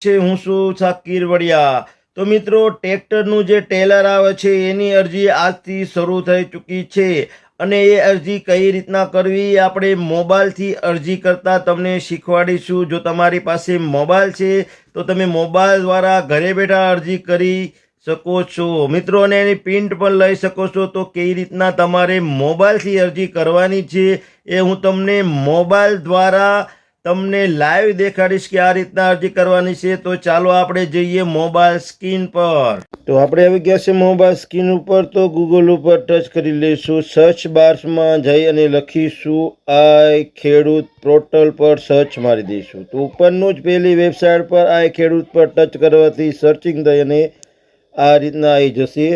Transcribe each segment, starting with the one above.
છે, હું છું સાકીર વડિયા? તો મિત્રો, ટ્રેક્ટરનું જે ટેલર આવે છે, એની અરજી આજથી શરૂ થઈ ચૂકી છે. અને એ અરજી કઈ રીતના કરવી, આપણે મોબાઈલથી અરજી કરતાં તમને શીખવાડીશું. જો તમારી પાસે મોબાઈલ છે, તો તમે મોબાઈલ દ્વારા ઘરે બેઠા અરજી કરી શકો છો. મિત્રોને એની પ્રિન્ટ પણ લઈ શકો છો. તો કઈ રીતના તમારે મોબાઈલથી અરજી કરવાની છે, એ હું તમને મોબાઈલ દ્વારા તમને લાઈવ દેખાડીશ કે આ રીતના અરજી કરવાની છે, તો ચાલો આપણે જઈએ મોબાઈલ સ્ક્રીન પર. તો આપણે આવી ગયા છે મોબાઈલ સ્ક્રીન ઉપર, તો ગૂગલ ઉપર ટચ કરી લઈશું. સર્ચ બાર્સમાં જઈ અને લખીશું આ ખેડૂત પોર્ટલ પર સર્ચ મારી દઈશું. તો ઉપરનું જ પહેલી વેબસાઇટ પર આ ખેડૂત પર ટચ કરવાથી સર્ચિંગ થઈ અને આ રીતના આવી જશે.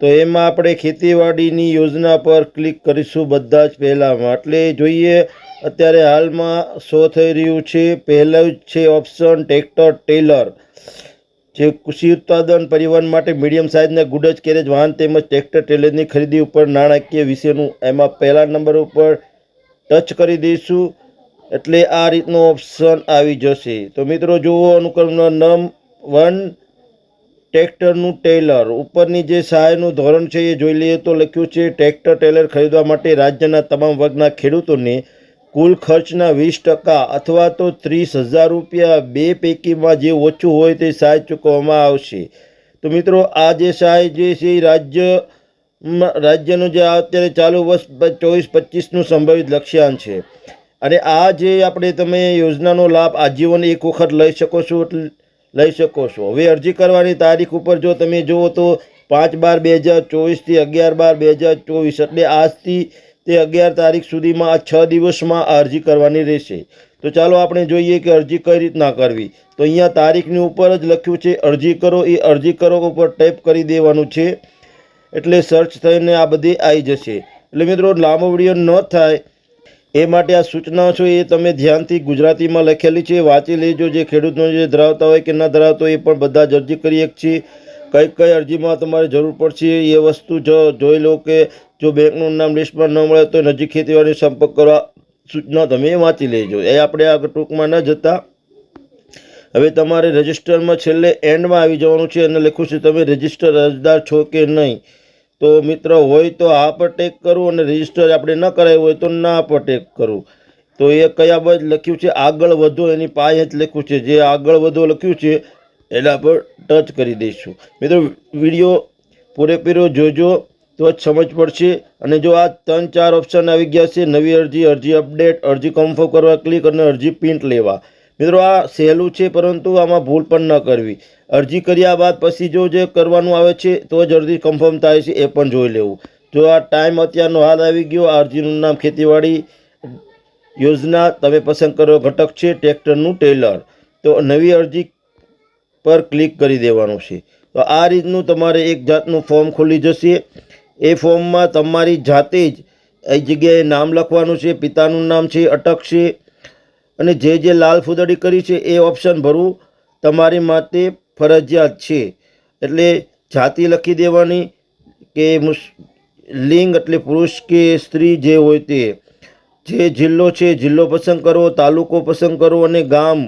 તો એમાં આપણે ખેતીવાડીની યોજના પર ક્લિક કરીશું બધા જ પહેલાંમાં. એટલે જોઈએ અત્યારે હાલમાં શો થઈ રહ્યું છે. પહેલું છે ઓપ્શન ટ્રેક્ટર ટેલર જે કૃષિ ઉત્પાદન પરિવહન માટે મીડિયમ સાઇઝના ગુડજ કેરેજ વાહન તેમજ ટ્રેક્ટર ટેલરની ખરીદી ઉપર નાણાકીય વિશેનું એમાં પહેલા નંબર ઉપર ટચ કરી દઈશું. એટલે આ રીતનો ઓપ્શન આવી જશે. તો મિત્રો જુઓ અનુક્રમનો નમ વન ટ્રેક્ટરનું ટેલર ઉપરની જે સહાયનું ધોરણ છે એ જોઈ લઈએ તો લખ્યું છે ટ્રેક્ટર ટેલર ખરીદવા માટે રાજ્યના તમામ વર્ગના ખેડૂતોને કુલ ખર્ચના વીસ ટકા અથવા તો ત્રીસ હજાર રૂપિયા બે પૈકીમાં જે ઓછું હોય તે સહાય ચૂકવવામાં આવશે. તો મિત્રો, આ જે સહાય જે છે રાજ્ય રાજ્યનું જે અત્યારે ચાલુ વર્ષ ચોવીસ પચીસનું સંભવિત લક્ષ્યાંક છે. અને આ જે આપણે તમે યોજનાનો લાભ આજીવન એક વખત લઈ શકો છો લઈ શકો છો. હવે અરજી કરવાની તારીખ ઉપર જો તમે જુઓ તો પાંચ બાર બે હજાર ચોવીસથી અગિયાર બાર બે હજાર ચોવીસ, એટલે આજથી તે અગિયાર તારીખ સુધીમાં આ છ દિવસમાં અરજી કરવાની રહેશે. તો ચાલો આપણે જોઈએ કે અરજી કઈ રીતના કરવી. તો અહીંયા તારીખની ઉપર જ લખ્યું છે, અરજી કરો, એ અરજી કરો ઉપર ટાઈપ કરી દેવાનું છે. એટલે સર્ચ થઈને આ બધી આવી જશે. એટલે મિત્રો, લાંબો વીડિયો ન થાય. એ માટે આ સૂચનાઓ છે, એ તમે ધ્યાનથી ગુજરાતીમાં લખેલી છે. વાંચી લેજો, જે ખેડૂતનો જે ધરાવતા હોય કે ન ધરાવતા, એ પણ બધા જ અરજી કરી એક છે કઈ કઈ અરજીમાં તમારે જરૂર પડશે, એ વસ્તુ જો જોઈ લો કે જો બેંકનું નામ લિસ્ટમાં ન મળે તો નજીક ખેતીવાડી સંપર્ક કરવા સૂચના તમે વાંચી લેજો. એ આપણે આગળ ટૂંકમાં ન જતા. હવે તમારે રજિસ્ટરમાં છેલ્લે એન્ડમાં આવી જવાનું છે અને લખ્યું છે તમે રજિસ્ટર અરજદાર છો કે નહીં? તો મિત્ર, હોય તો આ પર ટેક કરું અને રજિસ્ટર આપણે ન કરાવ્યું હોય તો ના પર ટેક કરું. તો એ કયા બાદ લખ્યું છે? આગળ વધો, એની પાય જ લખ્યું છે. જે આગળ વધો લખ્યું છે, એના પર ટચ કરી દઈશું. મિત્રો, વીડિયો પૂરેપૂરો જોજો. તો જ સમજ પડશે. અને જો આ ત્રણ ચાર ઓપ્શન આવી ગયા છે, નવી અરજી અરજી અપડેટ અરજી કન્ફર્મ કરવા ક્લિક અને અરજી પ્રિન્ટ લેવા. મિત્રો, આ સહેલું છે, પરંતુ આમાં ભૂલ પણ ન કરવી. અરજી કર્યા બાદ પછી જો જે કરવાનું આવે છે, તો જ અરજી કન્ફર્મ થાય છે, એ પણ જોઈ લેવું. જો આ ટાઈમ અત્યારનો હાલ આવી ગયો, આ અરજીનું નામ ખેતીવાડી યોજના, તમે પસંદ કરો, ઘટક છે, ટ્રેક્ટરનું ટેલર. તો નવી અરજી પર ક્લિક કરી દેવાનું છે. તો આ રીતનું તમારે એક જાતનું ફોર્મ ખુલી જશે. એ ફોર્મમાં તમારી જાતે જ એ જગ્યાએ નામ લખવાનું છે, પિતાનું નામ છે, અટક છે અને જે જે લાલ ફૂદડી કરી છે એ ઓપ્શન ભરવું તમારી માટે ફરજિયાત છે. એટલે જાતિ લખી દેવાની કે લિંગ એટલે પુરુષ કે સ્ત્રી જે હોય તે. જે જિલ્લો છે, જિલ્લો પસંદ કરો, તાલુકો પસંદ કરો અને ગામ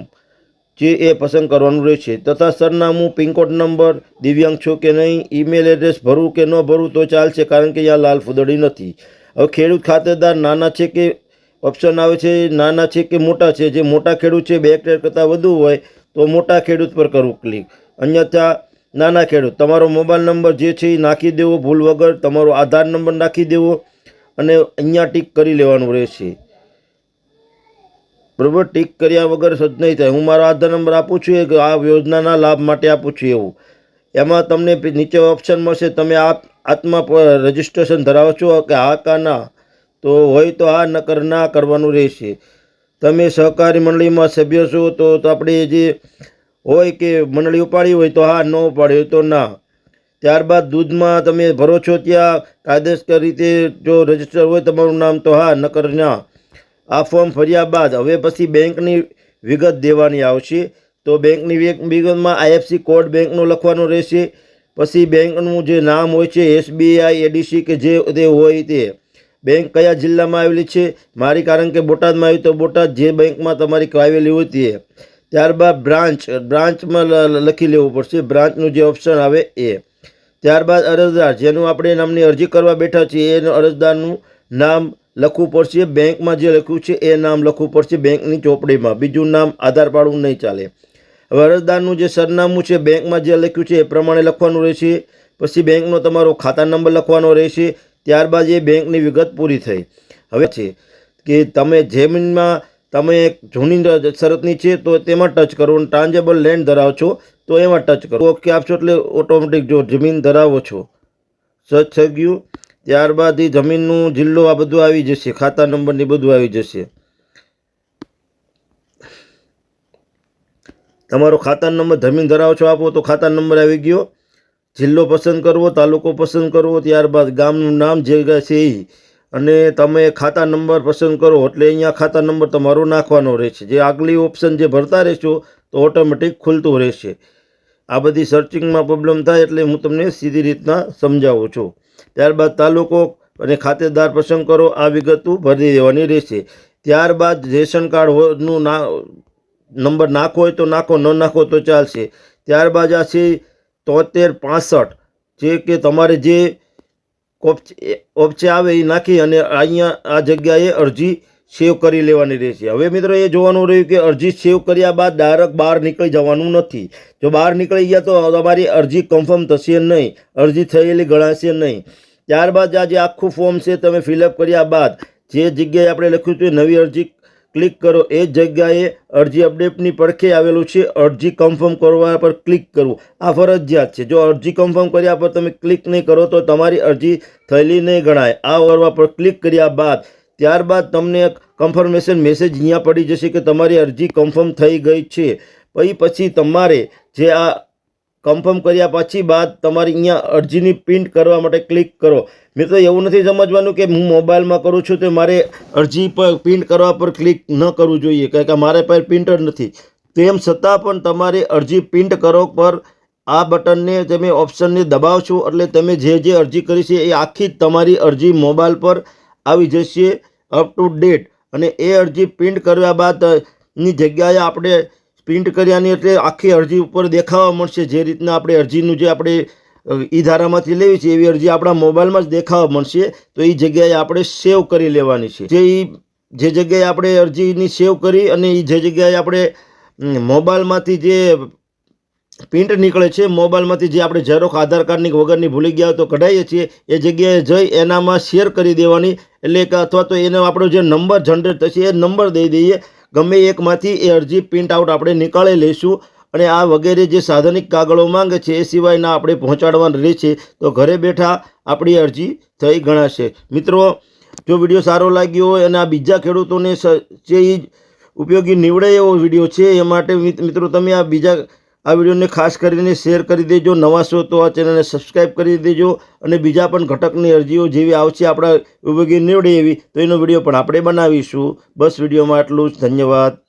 જે એ પસંદ કરવાનું રહેશે. તથા સરનામું પિનકોડ નંબર, દિવ્યાંગ છો કે નહીં, ઈમેલ એડ્રેસ ભરવું કે ન ભરવું તો ચાલશે કારણ કે અહીંયા લાલ ફૂદડી નથી. હવે ખેડૂત ખાતેદાર નાના છે કે ઓપ્શન આવે છે? નાના છે કે મોટા છે? જે મોટા ખેડૂત છે, બે હેક્ટર કરતાં વધુ હોય તો મોટા ખેડૂત પર કરવું ક્લિક અન્યથા નાના ખેડૂત, તમારો મોબાઈલ નંબર જે છે એ નાખી દેવો ભૂલ વગર, તમારો આધાર નંબર નાખી દેવો અને અહીંયા ટીક કરી લેવાનું રહેશે. બરાબર? ટીક કર્યા વગર સજ નહીં થાય. હું મારો આધાર નંબર આપું છું કે આ યોજનાના લાભ માટે આપું છું એવું. એમાં તમને નીચે ઓપ્શન મળશે, તમે આ આત્મા રજિસ્ટ્રેશન ધરાવો છો કે હા કા ના? તો હોય તો હા નકર ના કરવાનું રહેશે. તમે સહકારી મંડળીમાં સભ્ય છો, તો તો આપણે જે હોય કે મંડળી ઉપાડી હોય તો હા, ન ઉપાડી હોય તો ના. ત્યારબાદ દૂધમાં તમે ભરો છો ત્યાં કાયદેસર રીતે જો રજિસ્ટર હોય તમારું નામ તો હા, નકર ના. આ ફોર્મ ભર્યા બાદ હવે પછી બેંકની વિગત દેવાની આવશે. તો બેંકની વિગતમાં આઈએફસી કોડ બેંકનો લખવાનો રહેશે. પછી બેંકનું જે નામ હોય છે એસબીઆઈ એડીસી કે જે તે હોય તે. બેંક કયા જિલ્લામાં આવેલી છે? મારી કારણ કે બોટાદમાં આવી તો બોટાદ જે બેંકમાં તમારી આવેલી હોય તે. ત્યારબાદ બ્રાન્ચ, બ્રાન્ચમાં લખી લેવું પડશે. બ્રાન્ચનું જે ઓપ્શન આવે એ. ત્યારબાદ અરજદાર, જેનું આપણે નામની અરજી કરવા બેઠા છીએ, એનું અરજદારનું નામ લખવું પડશે બેંકમાં જે લખ્યું છે એ નામ લખવું પડશે બેંકની ચોપડીમાં. બીજું નામ આધાર પાડવું નહીં ચાલે. હવે અરજદારનું જે સરનામું છે બેંકમાં જે લખ્યું છે એ પ્રમાણે લખવાનું રહેશે. પછી બેંકનો તમારો ખાતા નંબર લખવાનો રહેશે. ત્યારબાદ એ બેંકની વિગત પૂરી થઈ. હવે છે કે તમે જમીનમાં તમે એક જૂની શરતની છે તો તેમાં ટચ કરો અને ટ્રાન્જેબલ લેન્ડ ધરાવો છો તો એમાં ટચ કરો. ઓકે આપશો એટલે ઓટોમેટિક જો જમીન ધરાવો છો. સચ થઈ ગયું ત્યારબાદ એ જમીનનું જિલ્લો આ બધું આવી જશે, ખાતા નંબર ને બધું આવી જશે. તમારો ખાતા નંબર જમીન ધરાવો છો આપો તો ખાતા નંબર આવી ગયો. જિલ્લો પસંદ કરવો, તાલુકો પસંદ કરવો, ત્યારબાદ ગામનું નામ જે છે એ અને તમે ખાતા નંબર પસંદ કરો એટલે અહીંયા ખાતા નંબર તમારો નાખવાનો રહેશે. જે આગલી ઓપ્શન જે ભરતા રહેશો તો ઓટોમેટિક ખુલતું રહેશે. આ બધી સર્ચિંગમાં પ્રોબ્લેમ થાય એટલે હું તમને સીધી રીતના સમજાવું છું. ત્યારબાદ તાલુકો અને ખાતેદાર પસંદ કરો આ વિગતો ભરી દેવાની રહેશે ત્યારબાદ રેશન કાર્ડનું ના નંબર નાખો હોય તો નાખો ન નાખો તો ચાલશે ત્યારબાદ આ છે તોતેર પાસઠ જે કે તમારે જે ઓપ્ચ- આવે એ નાખી અને અહીંયા આ જગ્યાએ અરજી સેવ કરી લેવાની રહેશે. હવે મિત્રો એ જોવાનું રહ્યું કે અરજી સેવ કર્યા બાદ ડાયરેક્ટ બહાર નીકળી જવાનું નથી. જો બહાર નીકળી ગયા તો તમારી અરજી કન્ફર્મ થશે નહીં. અરજી થયેલી ગણાશે નહીં. ત્યારબાદ આ જે આખું ફોર્મ છે તમે ફિલઅપ કર્યા બાદ જે જગ્યાએ આપણે લખ્યું છે નવી અરજી ક્લિક કરો. એ જગ્યાએ અરજી અપડેટની પડખે આવેલું છે. અરજી કન્ફર્મ કરવા પર ક્લિક કરવું આ ફરજિયાત છે. જો અરજી કન્ફર્મ કર્યા પર તમે ક્લિક નહીં કરો તો તમારી અરજી થયેલી નહીં ગણાય. આ કરવા પર ક્લિક કર્યા બાદ ત્યારબાદ તમને કન્ફર્મેશન મેસેજ અહીંયા પડી જશે કે તમારી અરજી કન્ફર્મ થઈ ગઈ છે. પછી પછી તમારે જે આ કન્ફર્મ કર્યા પછી બાદ તમારી અહીંયા અરજીની પ્રિન્ટ કરવા માટે ક્લિક કરો. મિત્રો એવું નથી સમજવાનું કે હું મોબાઈલમાં કરું છું તો મારે અરજી પર પ્રિન્ટ કરવા પર ક્લિક ન કરવું જોઈએ કારણ કે મારે પાસે પ્રિન્ટર નથી. તેમ છતાં પણ તમારે અરજી પ્રિન્ટ કરો પર આ બટનને તમે ઓપ્શનને દબાવશો એટલે તમે જે જે અરજી કરી છે એ આખી તમારી અરજી મોબાઈલ પર આવી જશે અપ ટુ ડેટ અને એ અરજી પ્રિન્ટ કર્યા બાદની જગ્યાએ આપણે પ્રિન્ટ કર્યાની એટલે આખી અરજી ઉપર દેખાવા મળશે જે રીતના આપણે અરજીનું જે આપણે ઈ ધારામાંથી લેવી છે, એવી અરજી આપણા મોબાઈલમાં જ દેખાવા મળશે. તો એ જગ્યાએ આપણે સેવ કરી લેવાની છે. જે એ જે જગ્યાએ આપણે અરજીની સેવ કરી અને એ જે જગ્યાએ આપણે મોબાઈલમાંથી જે પ્રિન્ટ નીકળે છે મોબાઈલમાંથી જે આપણે ઝેરોક્ષ આધાર કાર્ડની વગરની ભૂલી ગયા તો કઢાઈએ છીએ. એ જગ્યાએ જઈ એનામાં શેર કરી દેવાની. એટલે કે અથવા તો એનો આપણો જે નંબર જનરેટ થશે એ નંબર દઈ દઈએ. ગમે એકમાંથી એ અરજી પ્રિન્ટ આઉટ આપણે નીકાળી લઈશું. અને આ વગેરે જે સાધનિક કાગળો માંગે છે એ સિવાયના આપણે પહોંચાડવાના રહેશે તો ઘરે બેઠા આપણી અરજી થઈ ગણાશે. મિત્રો, જો વીડિયો સારો લાગ્યો હોય અને આ બીજા ખેડૂતોને જે ઉપયોગી નીવડે એવો વીડિયો છે, એ માટે મિત- મિત્રો, તમે આ બીજા આ વિડીયોને ખાસ કરીને શેર કરી દેજો, નવા છો તો આ ચેનલને સબસ્ક્રાઈબ કરી દેજો અને બીજા પણ ઘટકની અરજીઓ જેવી આવશે આપણા ઉપયોગી નીવડે એવી, તો એનો વીડિયો પણ આપણે બનાવીશું. બસ વિડીયોમાં આટલું જ. ધન્યવાદ.